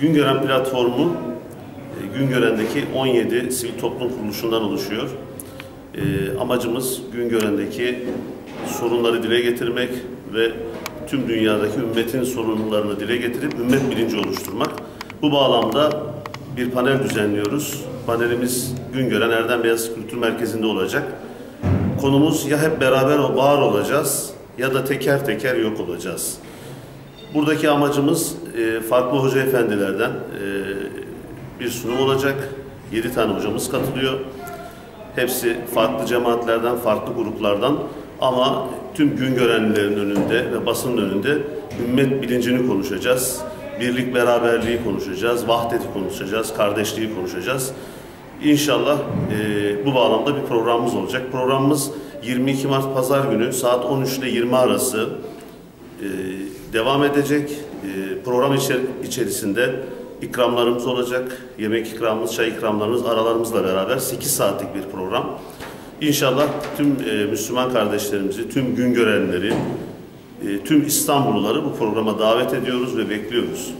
Güngören platformu e, Güngören'deki 17 sivil toplum kuruluşundan oluşuyor. E, amacımız Güngören'deki sorunları dile getirmek ve tüm dünyadaki ümmetin sorunlarını dile getirip ümmet bilinci oluşturmak. Bu bağlamda bir panel düzenliyoruz. Panelimiz Güngören Erdem Beyaz Kültür Merkezi'nde olacak. Konumuz ya hep beraber var olacağız ya da teker teker yok olacağız. Buradaki amacımız e, farklı hoca efendilerden e, bir sunum olacak. 7 tane hocamız katılıyor. Hepsi farklı cemaatlerden, farklı gruplardan ama tüm gün görenlerin önünde ve basının önünde ümmet bilincini konuşacağız. Birlik beraberliği konuşacağız, vahdeti konuşacağız, kardeşliği konuşacağız. İnşallah e, bu bağlamda bir programımız olacak. Programımız 22 Mart Pazar günü saat 13 ile 20 arası devam edecek. E, program içer içerisinde ikramlarımız olacak. Yemek ikramımız, çay ikramlarımız aralarımızla beraber 8 saatlik bir program. İnşallah tüm e, Müslüman kardeşlerimizi, tüm gün görenleri, e, tüm İstanbulluları bu programa davet ediyoruz ve bekliyoruz.